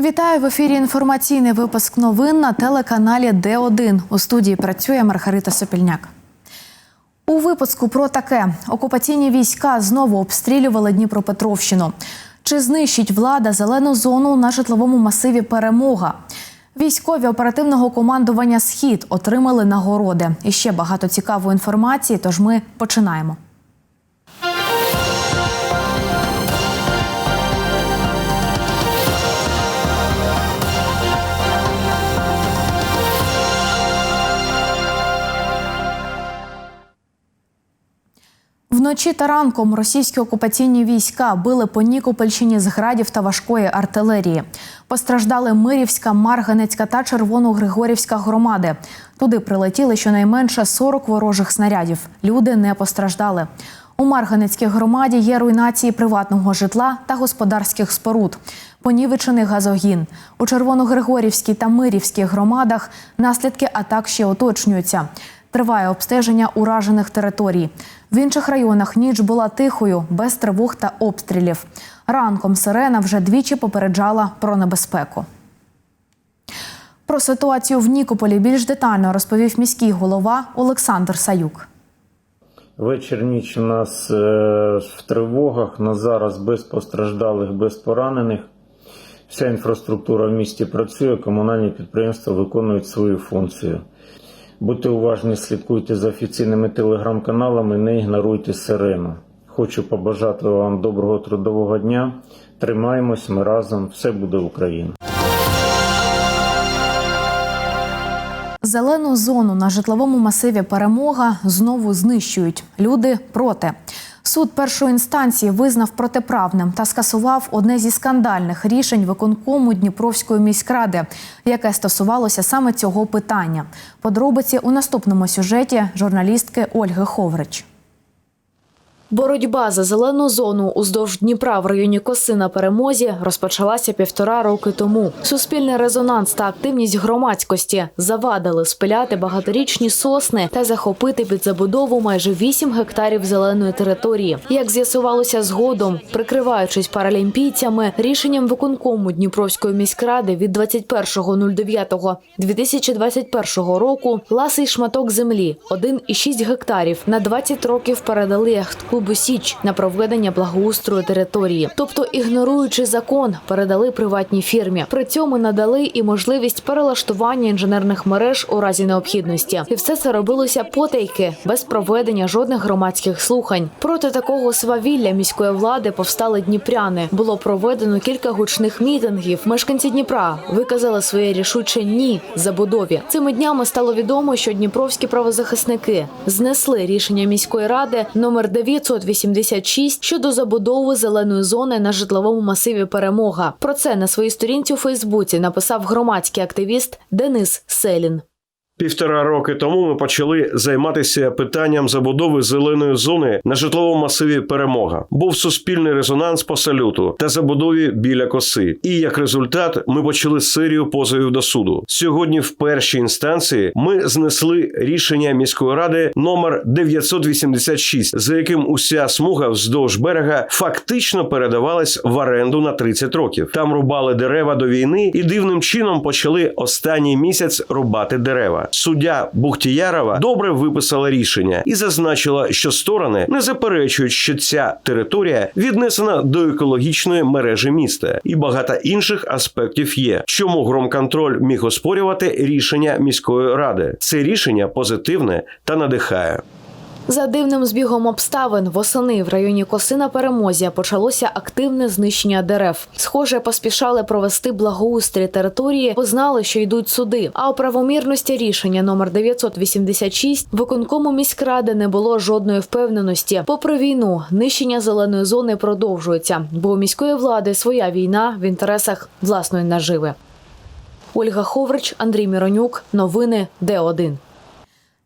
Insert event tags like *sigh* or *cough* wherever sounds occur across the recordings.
Вітаю в ефірі. Інформаційний випуск новин на телеканалі Д1. У студії працює Маргарита Сопільняк. У випуску про таке окупаційні війська знову обстрілювали Дніпропетровщину. Чи знищить влада зелену зону на житловому масиві Перемога? Військові оперативного командування Схід отримали нагороди. І ще багато цікавої інформації. Тож ми починаємо. Вночі та ранком російські окупаційні війська били по Нікопольщині з градів та важкої артилерії. Постраждали Мирівська, Марганецька та Червоногригорівська громади. Туди прилетіли щонайменше 40 ворожих снарядів. Люди не постраждали. У Марганецькій громаді є руйнації приватного житла та господарських споруд. Понівечений газогін. У Червоногригорівській та Мирівській громадах наслідки атак ще уточнюються. Триває обстеження уражених територій. В інших районах ніч була тихою, без тривог та обстрілів. Ранком сирена вже двічі попереджала про небезпеку. Про ситуацію в Нікополі більш детально розповів міський голова Олександр Саюк. Вечір ніч у нас е, в тривогах. На зараз без постраждалих, без поранених. Вся інфраструктура в місті працює, комунальні підприємства виконують свою функцію. Будьте уважні, слідкуйте за офіційними телеграм-каналами, не ігноруйте сирену. Хочу побажати вам доброго трудового дня. Тримаємось, ми разом, все буде Україна. Зелену зону на житловому масиві Перемога знову знищують. Люди проти. Суд першої інстанції визнав протиправним та скасував одне зі скандальних рішень виконкому Дніпровської міськради, яке стосувалося саме цього питання. Подробиці у наступному сюжеті журналістки Ольги Ховрич. Боротьба за зелену зону уздовж Дніпра в районі Коси на перемозі розпочалася півтора роки тому. Суспільний резонанс та активність громадськості завадили спиляти багаторічні сосни та захопити під забудову майже 8 гектарів зеленої території. Як з'ясувалося згодом, прикриваючись паралімпійцями, рішенням виконкому Дніпровської міськради від 21.09.2021 року ласий шматок землі 1,6 гектарів на 20 років передали яхтклубу Січ на проведення благоустрою території, тобто ігноруючи закон, передали приватній фірмі. При цьому надали і можливість перелаштування інженерних мереж у разі необхідності, і все це робилося потайки без проведення жодних громадських слухань. Проти такого свавілля міської влади повстали дніпряни. Було проведено кілька гучних мітингів. Мешканці Дніпра виказали своє рішуче ні забудові. Цими днями стало відомо, що дніпровські правозахисники знесли рішення міської ради номер 986 щодо забудови зеленої зони на житловому масиві Перемога. Про це на своїй сторінці у Фейсбуці написав громадський активіст Денис Селін. Півтора роки тому ми почали займатися питанням забудови зеленої зони на житловому масиві Перемога. Був суспільний резонанс по салюту та забудові біля коси. І як результат, ми почали серію позовів до суду. Сьогодні, в першій інстанції, ми знесли рішення міської ради номер 986, за яким уся смуга вздовж берега фактично передавалась в оренду на 30 років. Там рубали дерева до війни і дивним чином почали останній місяць рубати дерева. Суддя Бухтіярова добре виписала рішення і зазначила, що сторони не заперечують, що ця територія віднесена до екологічної мережі міста, і багато інших аспектів є. Чому громконтроль міг оспорювати рішення міської ради? Це рішення позитивне та надихає. За дивним збігом обставин восени в районі Коси на перемозі почалося активне знищення дерев. Схоже, поспішали провести благоустрій території, бо знали, що йдуть суди. А у правомірності рішення номер 986 виконкому міськради не було жодної впевненості. Попри війну, нищення зеленої зони продовжується, бо у міської влади своя війна в інтересах власної наживи. Ольга Ховрич, Андрій Міронюк. Новини Д1.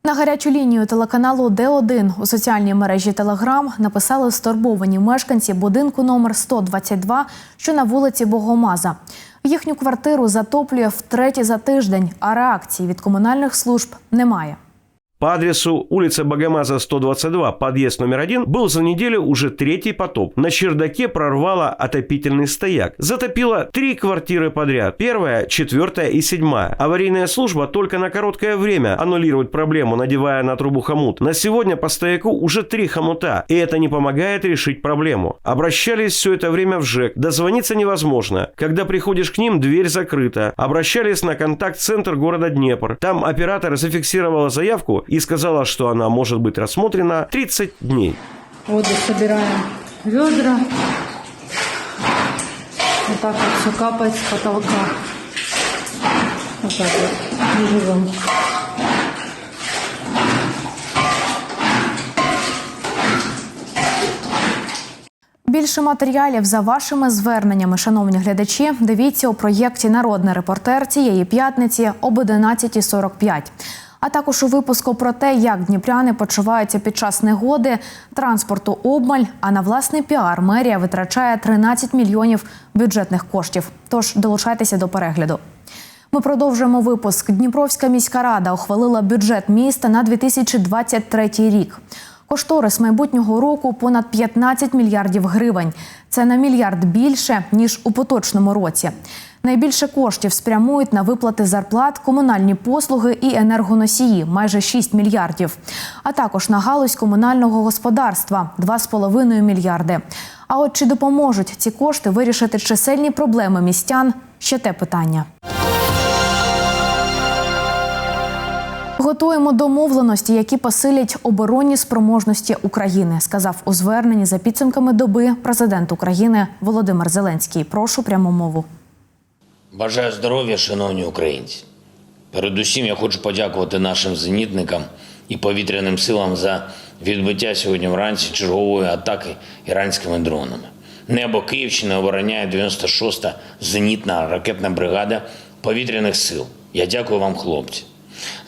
На гарячу лінію телеканалу Д1 у соціальній мережі Телеграм написали стурбовані мешканці будинку номер 122, що на вулиці Богомаза. Їхню квартиру затоплює втретє за тиждень, а реакції від комунальних служб немає. По адресу улица Богомаза 122, подъезд номер один, был за неделю уже третий потоп. На чердаке прорвало отопительный стояк. Затопило три квартиры подряд. Первая, четвертая и седьмая. Аварийная служба только на короткое время аннулирует проблему, надевая на трубу хомут. На сегодня по стояку уже три хомута, и это не помогает решить проблему. Обращались все это время в ЖЭК. Дозвониться невозможно. Когда приходишь к ним, дверь закрыта. Обращались на контакт-центр города Днепр. Там оператор зафиксировала заявку и сказала, что она может быть рассмотрена 30 дней. Вот и собираем ведра. Вот так вот все капает с потолка. Вот так вот. Живем. Більше матеріалів за вашими зверненнями, шановні глядачі, дивіться у проєкті Народний репортер цієї п'ятниці об 11.45. А також у випуску про те, як дніпряни почуваються під час негоди, транспорту обмаль. А на власний піар мерія витрачає 13 мільйонів бюджетних коштів. Тож долучайтеся до перегляду. Ми продовжуємо випуск. Дніпровська міська рада ухвалила бюджет міста на 2023 рік. Кошторис майбутнього року понад 15 мільярдів гривень. Це на мільярд більше ніж у поточному році. Найбільше коштів спрямують на виплати зарплат, комунальні послуги і енергоносії майже 6 мільярдів, а також на галузь комунального господарства 2,5 мільярди. А от чи допоможуть ці кошти вирішити чисельні проблеми містян? Ще те питання. Готуємо домовленості, які посилять оборонні спроможності України, сказав у зверненні за підсумками доби президент України Володимир Зеленський. Прошу пряму мову. Бажаю здоров'я, шановні українці. Передусім я хочу подякувати нашим зенітникам і повітряним силам за відбиття сьогодні вранці чергової атаки іранськими дронами. Небо Київщини обороняє 96-та зенітна ракетна бригада повітряних сил. Я дякую вам, хлопці.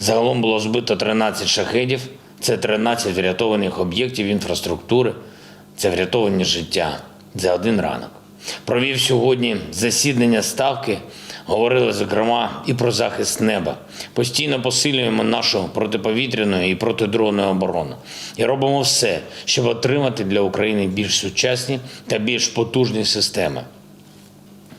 Загалом було збито 13 шахедів, це 13 врятованих об'єктів інфраструктури, це врятовані життя за один ранок. Провів сьогодні засідання ставки. Говорили зокрема і про захист неба. Постійно посилюємо нашу протиповітряну і протидронну оборону і робимо все, щоб отримати для України більш сучасні та більш потужні системи.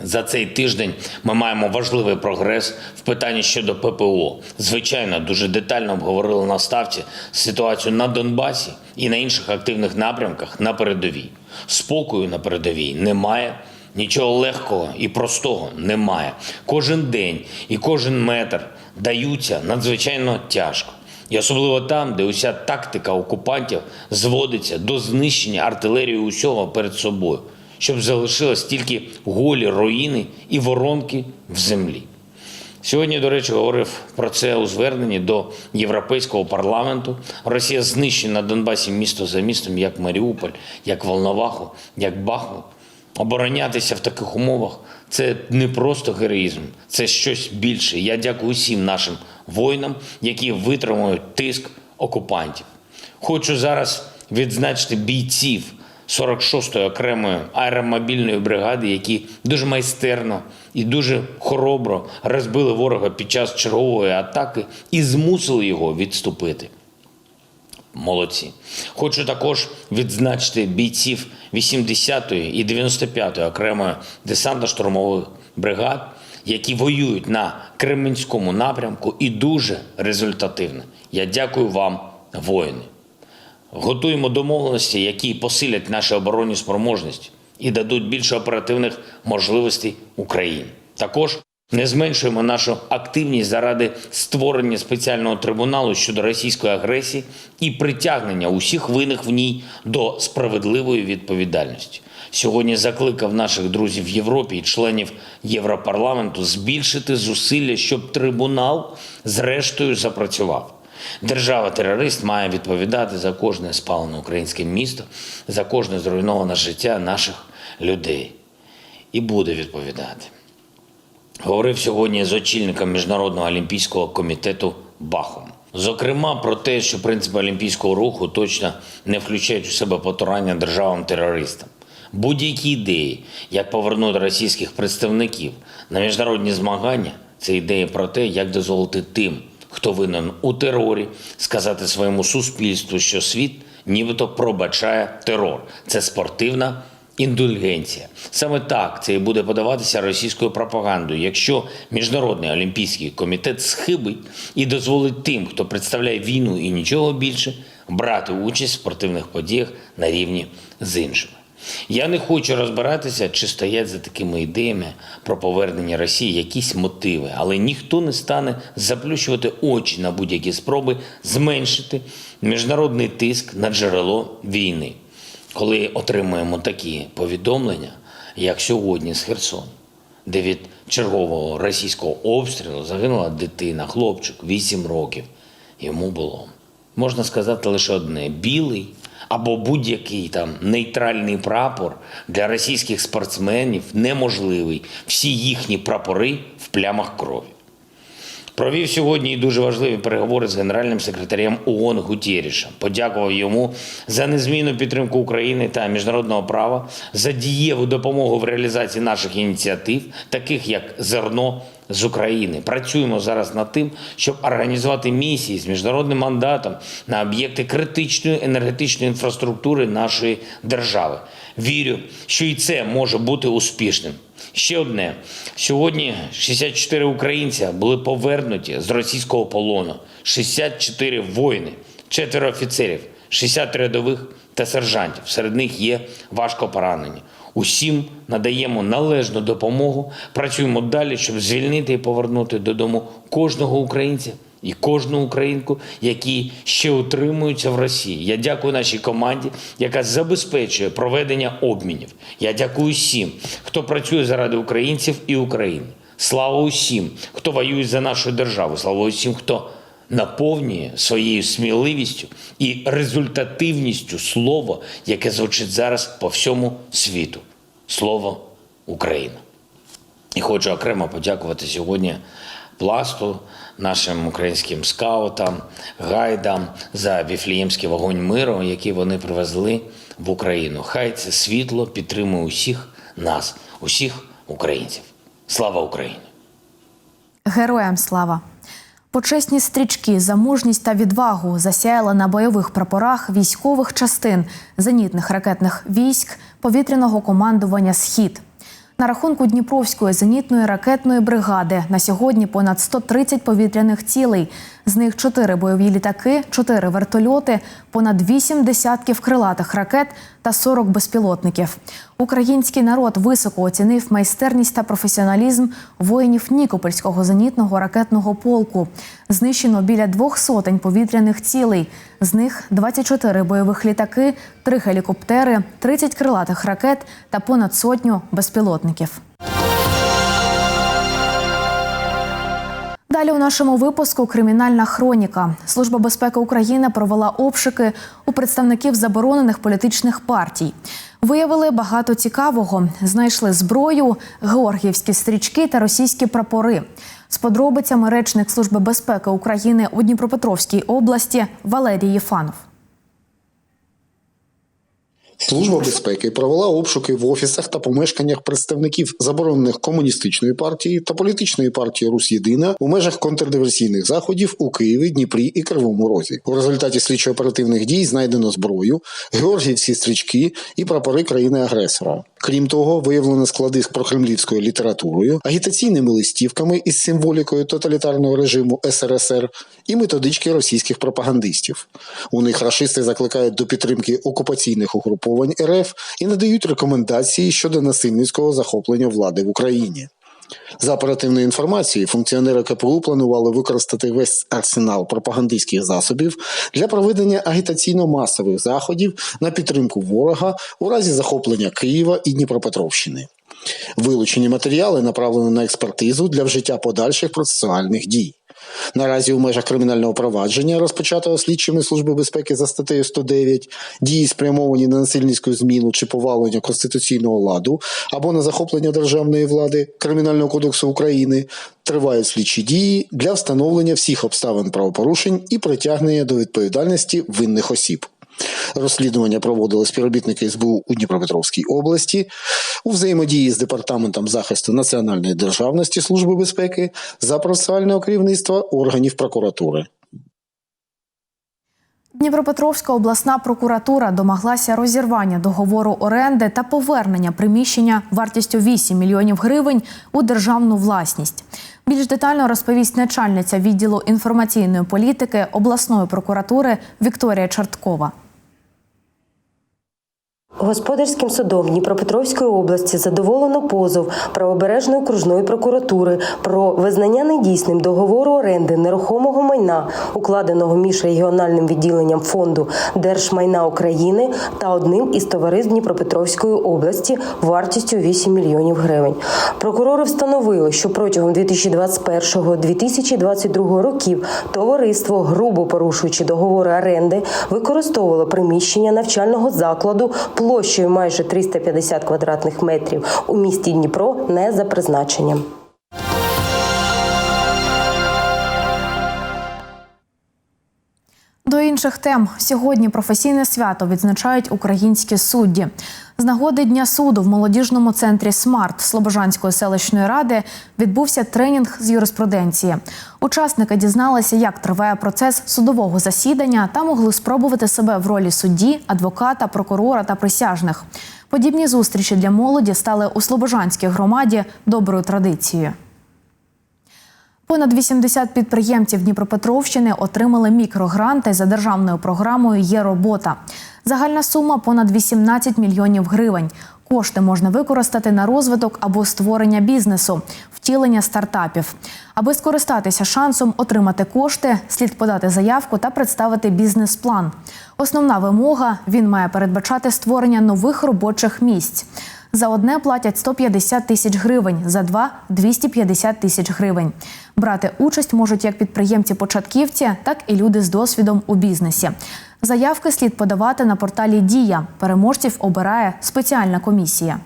За цей тиждень ми маємо важливий прогрес в питанні щодо ППО. Звичайно, дуже детально обговорили на ставці ситуацію на Донбасі і на інших активних напрямках на передовій. Спокою на передовій немає. Нічого легкого і простого немає. Кожен день і кожен метр даються надзвичайно тяжко. І особливо там, де уся тактика окупантів зводиться до знищення артилерії усього перед собою, щоб залишилось тільки голі руїни і воронки в землі. Сьогодні, до речі, говорив про це у зверненні до Європейського парламенту. Росія знищує на Донбасі місто за містом, як Маріуполь, як Волноваху, як Бахмут. Оборонятися в таких умовах це не просто героїзм, це щось більше. Я дякую усім нашим воїнам, які витримують тиск окупантів. Хочу зараз відзначити бійців 46-ї окремої аеромобільної бригади, які дуже майстерно і дуже хоробро розбили ворога під час чергової атаки і змусили його відступити. Молодці. Хочу також відзначити бійців 80-ї і 95-ї окремої десантно-штурмових бригад, які воюють на Кременському напрямку і дуже результативно. Я дякую вам, воїни. Готуємо домовленості, які посилять наші оборонні спроможності і дадуть більше оперативних можливостей Україні. Також не зменшуємо нашу активність заради створення спеціального трибуналу щодо російської агресії і притягнення усіх винних в ній до справедливої відповідальності. Сьогодні закликав наших друзів в Європі і членів Європарламенту збільшити зусилля, щоб трибунал зрештою запрацював. Держава-терорист має відповідати за кожне спалене українське місто, за кожне зруйноване життя наших людей. І буде відповідати. Говорив сьогодні з очільником Міжнародного олімпійського комітету Бахом. Зокрема, про те, що принципи олімпійського руху точно не включають у себе потурання державам-терористам. Будь-які ідеї, як повернути російських представників на міжнародні змагання, це ідея про те, як дозволити тим, хто винен у терорі, сказати своєму суспільству, що світ нібито пробачає терор. Це спортивна індульгенція. Саме так це і буде подаватися російською пропагандою, якщо Міжнародний олімпійський комітет схибить і дозволить тим, хто представляє війну і нічого більше, брати участь в спортивних подіях на рівні з іншими. Я не хочу розбиратися, чи стоять за такими ідеями про повернення Росії якісь мотиви, але ніхто не стане заплющувати очі на будь-які спроби зменшити міжнародний тиск на джерело війни. Коли отримуємо такі повідомлення, як сьогодні з Херсону, де від чергового російського обстрілу загинула дитина, хлопчик 8 років. Йому було можна сказати лише одне: білий або будь-який там нейтральний прапор для російських спортсменів неможливий. Всі їхні прапори в плямах крові. Провів сьогодні і дуже важливі переговори з генеральним секретарем ООН Гутєрішем. Подякував йому за незмінну підтримку України та міжнародного права, за дієву допомогу в реалізації наших ініціатив, таких як зерно з України. Працюємо зараз над тим, щоб організувати місії з міжнародним мандатом на об'єкти критичної енергетичної інфраструктури нашої держави. Вірю, що і це може бути успішним. Ще одне. Сьогодні 64 українця були повернуті з російського полону. 64 воїни, четверо офіцерів, 60 рядових та сержантів. Серед них є важко поранені. Усім надаємо належну допомогу. Працюємо далі, щоб звільнити і повернути додому кожного українця і кожну українку, які ще утримуються в Росії. Я дякую нашій команді, яка забезпечує проведення обмінів. Я дякую всім, хто працює заради українців і України. Слава усім, хто воює за нашу державу. Слава усім, хто наповнює своєю сміливістю і результативністю слово, яке звучить зараз по всьому світу. Слово Україна. І хочу окремо подякувати сьогодні пласту, нашим українським скаутам, гайдам за віфліємський вогонь миру, який вони привезли в Україну. Хай це світло підтримує усіх нас, усіх українців. Слава Україні! Героям слава! Почесні стрічки за мужність та відвагу засяяли на бойових прапорах військових частин зенітних ракетних військ повітряного командування Схід. На рахунку Дніпровської зенітної ракетної бригади на сьогодні понад 130 повітряних цілей. З них 4 бойові літаки, 4 вертольоти, понад 8 десятків крилатих ракет та 40 безпілотників. Український народ високо оцінив майстерність та професіоналізм воїнів Нікопольського зенітного ракетного полку. Знищено біля двох сотень повітряних цілей. З них 24 бойових літаки, 3 гелікоптери, 30 крилатих ракет та понад сотню безпілотників. Далі у нашому випуску кримінальна хроніка. Служба безпеки України провела обшуки у представників заборонених політичних партій. Виявили багато цікавого. Знайшли зброю, георгіївські стрічки та російські прапори. З подробицями речник Служби безпеки України у Дніпропетровській області Валерій Єфанов. Служба безпеки провела обшуки в офісах та помешканнях представників заборонених комуністичної партії та політичної партії Русь Єдина у межах контрдиверсійних заходів у Києві, Дніпрі і Кривому Розі. У результаті слідчо-оперативних дій знайдено зброю, георгіївські стрічки і прапори країни-агресора. Крім того, виявлено склади з прокремлівською літературою, агітаційними листівками із символікою тоталітарного режиму СРСР і методички російських пропагандистів. У них рашисти закликають до підтримки окупаційних угруповань РФ і надають рекомендації щодо насильницького захоплення влади в Україні. За оперативною інформацією, функціонери КПУ планували використати весь арсенал пропагандистських засобів для проведення агітаційно-масових заходів на підтримку ворога у разі захоплення Києва і Дніпропетровщини. Вилучені матеріали направлено на експертизу для вжиття подальших процесуальних дій. Наразі у межах кримінального провадження, розпочатого слідчими Служби безпеки за статтею 109, дії спрямовані на насильницьку зміну чи повалення конституційного ладу або на захоплення державної влади Кримінального кодексу України, тривають слідчі дії для встановлення всіх обставин правопорушень і притягнення до відповідальності винних осіб. Розслідування проводили співробітники СБУ у Дніпропетровській області у взаємодії з департаментом захисту національної державності Служби безпеки за процесуального керівництва органів прокуратури. Дніпропетровська обласна прокуратура домоглася розірвання договору оренди та повернення приміщення вартістю 8 мільйонів гривень у державну власність. Більш детально розповість начальниця відділу інформаційної політики обласної прокуратури Вікторія Чорткова. Господарським судом Дніпропетровської області задоволено позов правобережної окружної прокуратури про визнання недійсним договору оренди нерухомого майна, укладеного між регіональним відділенням фонду Держмайна України та одним із товариств Дніпропетровської області вартістю 8 мільйонів гривень. Прокурори встановили, що протягом 2021-2022 років товариство, грубо порушуючи договори оренди, використовувало приміщення навчального закладу площею майже 350 квадратних метрів у місті Дніпро не за призначенням. До інших тем сьогодні професійне свято відзначають українські судді. З нагоди Дня суду в молодіжному центрі Смарт Слобожанської селищної ради відбувся тренінг з юриспруденції. Учасники дізналися, як триває процес судового засідання та могли спробувати себе в ролі судді, адвоката, прокурора та присяжних. Подібні зустрічі для молоді стали у Слобожанській громаді доброю традицією. Понад 80 підприємців Дніпропетровщини отримали мікрогранти за державною програмою Є робота. Загальна сума понад 18 мільйонів гривень. Кошти можна використати на розвиток або створення бізнесу, втілення стартапів. Аби скористатися шансом отримати кошти, слід подати заявку та представити бізнес-план. Основна вимога він має передбачати створення нових робочих місць. За одне платять 150 тисяч гривень, за два 250 тисяч гривень. Брати участь можуть як підприємці-початківці, так і люди з досвідом у бізнесі. Заявки слід подавати на порталі Дія. Переможців обирає спеціальна комісія.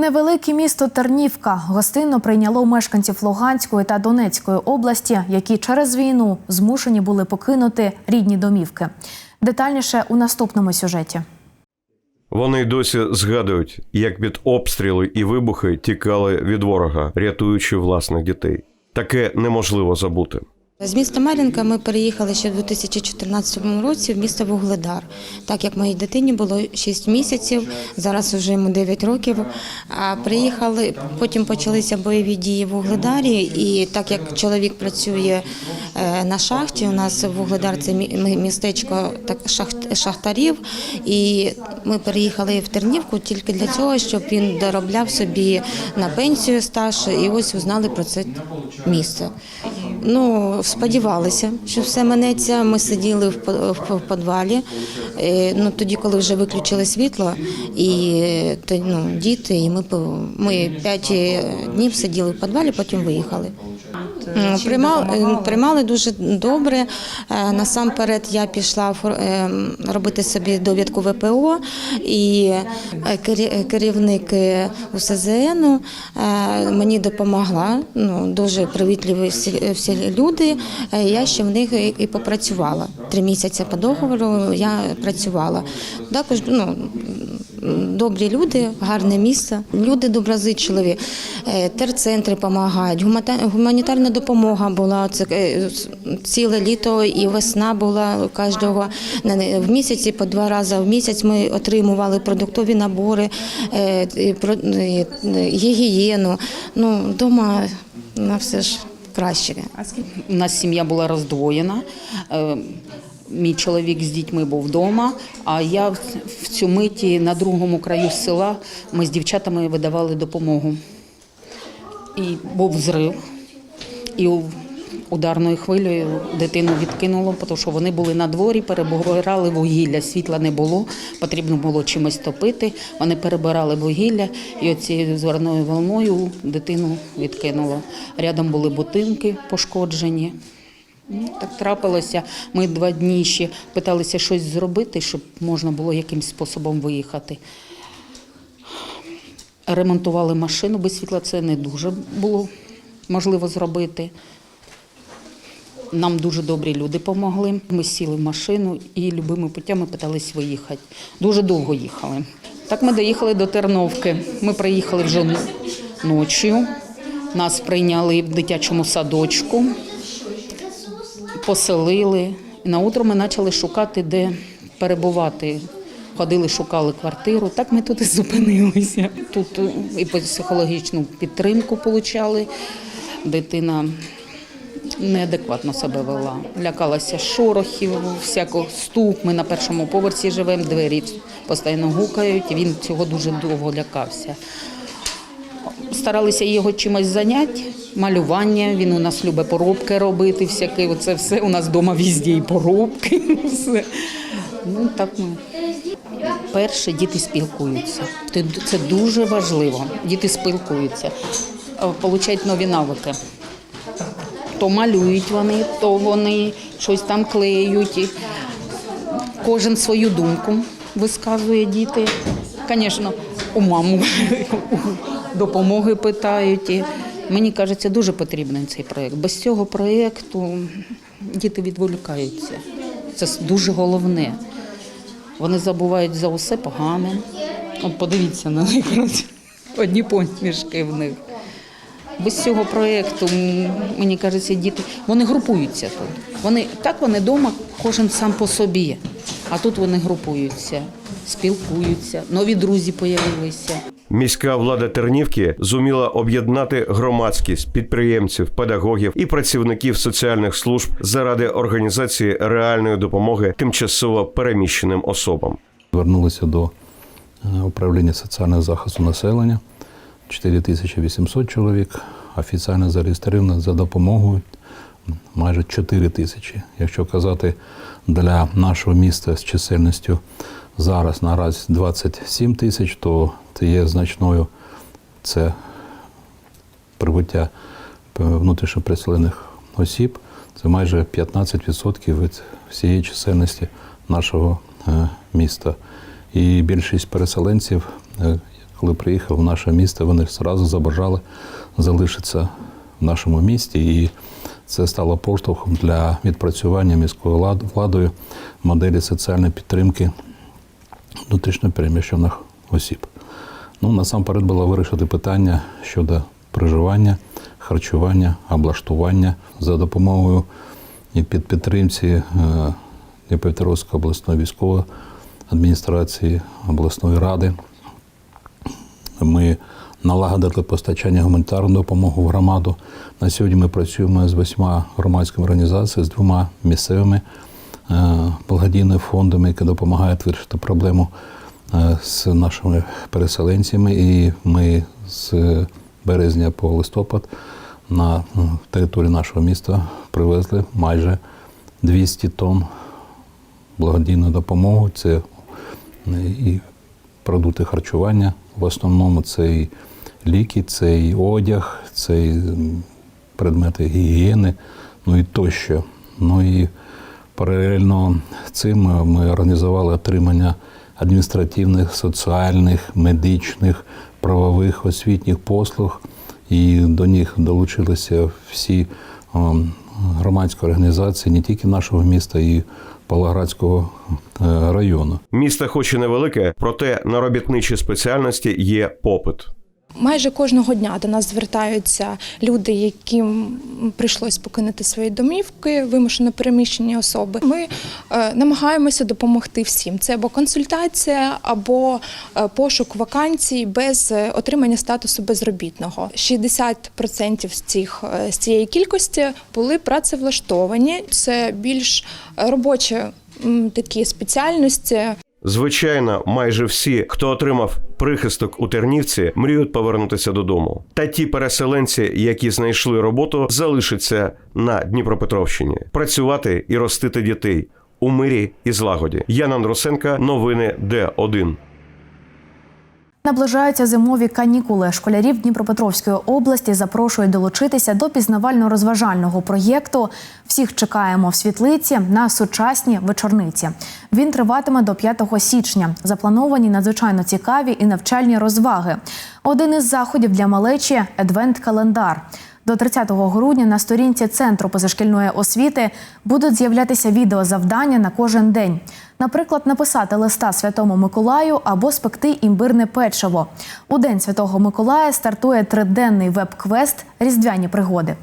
Невелике місто Тернівка гостинно прийняло мешканців Луганської та Донецької області, які через війну змушені були покинути рідні домівки. Детальніше у наступному сюжеті. Вони й досі згадують, як під обстріли і вибухи тікали від ворога, рятуючи власних дітей. Таке неможливо забути. З міста Мар'їнка ми переїхали ще в 2014 році в місто Вугледар. Так як моїй дитині було 6 місяців, зараз вже йому 9 років. А приїхали, потім почалися бойові дії в Вугледарі, і так як чоловік працює е, на шахті, у нас Вугледар це містечко шахтарів, і ми переїхали в Тернівку тільки для цього, щоб він доробляв собі на пенсію стаж, і ось узнали про це місце. Ну, сподівалися, що все минеться. Ми сиділи в підвалі. Е, Ну, тоді, коли вже виключили світло, і ну, діти, і ми, ми п'ять е, днів сиділи в підвалі, потім виїхали. М, Приймали, приймали дуже добре. Е, Насамперед я пішла е, робити собі довідку ВПО, і е, керівник е, УСЗН е, мені допомогла. Ну, дуже привітливі всі, всі люди. Е, Я ще в них і попрацювала. Три місяці по договору я працювала. Також ну, добрі люди, гарне місце. Люди доброзичливі, е, терцентри допомагають, гуманітарна допомога була це е, ціле літо і весна була кожного в місяці по два рази в місяць. Ми отримували продуктові набори, е, гігієну. Ну вдома на все ж краще. У нас сім'я була роздвоєна. Мій чоловік з дітьми був вдома, а я в- цю миті на другому краю села ми з дівчатами видавали допомогу. І був взрив, і ударною хвилею дитину відкинуло, тому що вони були на дворі, перебирали вугілля, світла не було, потрібно було чимось топити. Вони перебирали вугілля, і оцією зорною волною дитину відкинуло. Рядом були будинки пошкоджені. Ну, так трапилося. Ми два дні ще питалися щось зробити, щоб можна було якимось способом виїхати. Ремонтували машину без світла, це не дуже було можливо зробити. Нам дуже добрі люди допомогли. Ми сіли в машину і любими путями питались виїхати. Дуже довго їхали. Так ми доїхали до Терновки. Ми приїхали вже ночі. Нас прийняли в дитячому садочку, поселили. І на утро ми почали шукати, де перебувати. Ходили, шукали квартиру. Так ми тут і зупинилися. Тут е, і психологічну підтримку отримали. Дитина неадекватно себе вела. Лякалася шорохів, всякого стук. Ми на першому поверсі живемо, двері постійно гукають. Він цього дуже довго лякався. Старалися його чимось зайняти. Малювання, він у нас любить поробки робити, всяке. Оце все у нас вдома візді і поробки. Все. Ну так ми. Перше, діти спілкуються. Це- дуже важливо. Діти спілкуються, е, получають нові навики. То малюють вони, то вони щось там клеють. Кожен свою думку висказує діти. Звісно, у маму *laughs* допомоги питають. Мені кажеться, дуже потрібний цей проєкт. Без цього проєкту діти відволікаються. Це дуже головне. Вони забувають за усе погане. От подивіться на них. *laughs* Одні посмішки в них. Без цього проєкту, мені кажеться, діти вони групуються тут. Вони так вони вдома, кожен сам по собі. А тут вони групуються, спілкуються, нові друзі появилися. Міська влада Тернівки зуміла об'єднати громадськість, підприємців, педагогів і працівників соціальних служб заради організації реальної допомоги тимчасово переміщеним особам. Звернулися до е, управління соціального захисту населення 4800 чоловік. Офіційно зареєстровано за допомогою майже 4 тисячі. Якщо казати для нашого міста з чисельністю зараз наразі 27 тисяч, то це є значною це прибуття внутрішньо переселених осіб. Це майже 15% від всієї чисельності нашого е, міста. І більшість переселенців, е, коли приїхав в наше місто, вони одразу забажали залишитися в нашому місті. І це стало поштовхом для відпрацювання міською владою моделі соціальної підтримки внутрішньо переміщених осіб. Ну, насамперед було вирішити питання щодо проживання, харчування, облаштування за допомогою і під підтримці е, Дніпропетровської обласної військової адміністрації, обласної ради. Ми налагодили постачання гуманітарної допомоги в громаду. На сьогодні ми працюємо з восьма громадськими організаціями, з двома місцевими благодійними фондами, які допомагають вирішити проблему е, з нашими переселенцями. І ми з березня по листопад на е, території нашого міста привезли майже 200 тонн благодійної допомоги. Це е, і продукти харчування. В основному це і ліки, це і одяг, це і предмети гігієни, ну і тощо. Ну і паралельно цим е, ми організували отримання адміністративних, соціальних, медичних, правових, освітніх послуг. І до них долучилися всі ем, громадські організації не тільки нашого міста, і Павлоградського е, району. Місто хоч і невелике, проте на робітничі спеціальності є попит. Майже кожного дня до нас звертаються люди, яким прийшлось покинути свої домівки, вимушено переміщені особи. Ми е, намагаємося допомогти всім. Це або консультація, або е, пошук вакансій без е, отримання статусу безробітного. 60% з цих з цієї кількості були працевлаштовані. Це більш робочі такі спеціальності. Звичайно, майже всі, хто отримав прихисток у Тернівці, мріють повернутися додому. Та ті переселенці, які знайшли роботу, залишаться на Дніпропетровщині, працювати і ростити дітей у мирі і злагоді. Ян Андрусенка, новини Д1. Наближаються зимові канікули. Школярів Дніпропетровської області запрошують долучитися до пізнавально-розважального проєкту. Всіх чекаємо в світлиці на сучасні вечорниці. Він триватиме до 5 січня. Заплановані надзвичайно цікаві і навчальні розваги. Один із заходів для малечі адвент-календар. До 30 грудня на сторінці Центру позашкільної освіти будуть з'являтися відеозавдання на кожен день. Наприклад, написати листа Святому Миколаю або спекти імбирне печиво. У День Святого Миколая стартує триденний веб-квест Різдвяні пригоди.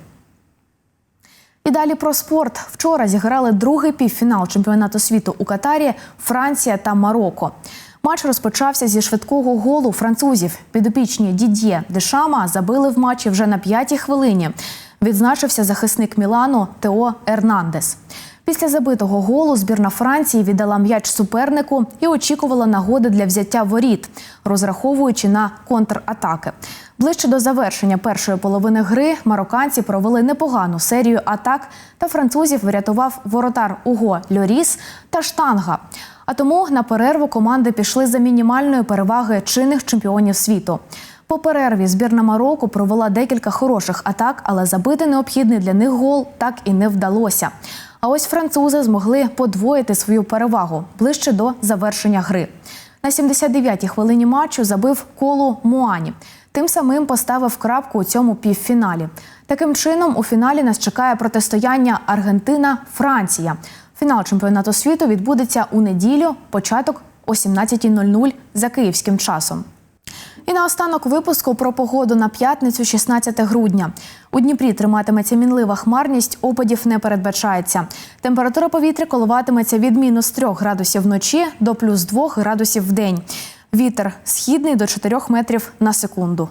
І далі про спорт. Вчора зіграли другий півфінал чемпіонату світу у Катарі Франція та Марокко. Матч розпочався зі швидкого голу французів. Підопічні Дід'є Дешама забили в матчі вже на п'ятій хвилині. Відзначився захисник Мілану Тео Ернандес. Після забитого голу збірна Франції віддала м'яч супернику і очікувала нагоди для взяття воріт, розраховуючи на контратаки. Ближче до завершення першої половини гри марокканці провели непогану серію атак, та французів врятував воротар Уго Льоріс та штанга. А тому на перерву команди пішли за мінімальної переваги чинних чемпіонів світу. По перерві збірна Марокко провела декілька хороших атак, але забити необхідний для них гол так і не вдалося. А ось французи змогли подвоїти свою перевагу ближче до завершення гри. На 79-й хвилині матчу забив колу Муані. Тим самим поставив крапку у цьому півфіналі. Таким чином, у фіналі нас чекає протистояння Аргентина-Франція. Фінал чемпіонату світу відбудеться у неділю, початок о 17.00 за київським часом. І наостанок випуску про погоду на п'ятницю, 16 грудня. У Дніпрі триматиметься мінлива хмарність, опадів не передбачається. Температура повітря коливатиметься від мінус 3 градусів вночі до плюс 2 градусів в день. Вітер східний до 4 метрів на секунду.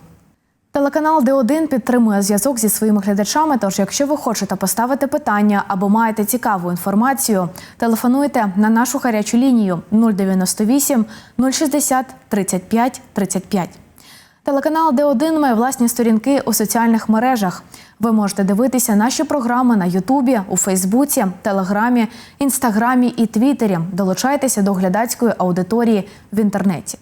Телеканал Д1 підтримує зв'язок зі своїми глядачами. Тож, якщо ви хочете поставити питання або маєте цікаву інформацію, телефонуйте на нашу гарячу лінію 098 060 35 35. Телеканал Д1 має власні сторінки у соціальних мережах. Ви можете дивитися наші програми на Ютубі, у Фейсбуці, Телеграмі, Інстаграмі і Твіттері. Долучайтеся до глядацької аудиторії в інтернеті.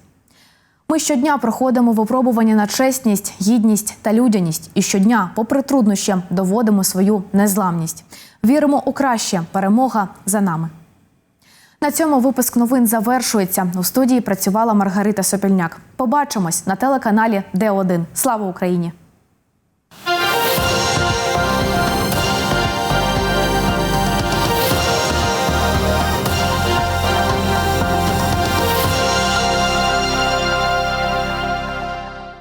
Ми щодня проходимо випробування на чесність, гідність та людяність. І щодня, попри труднощі, доводимо свою незламність. Віримо у краще. Перемога за нами. На цьому випуск новин завершується. У студії працювала Маргарита Сопільняк. Побачимось на телеканалі Д1. Слава Україні!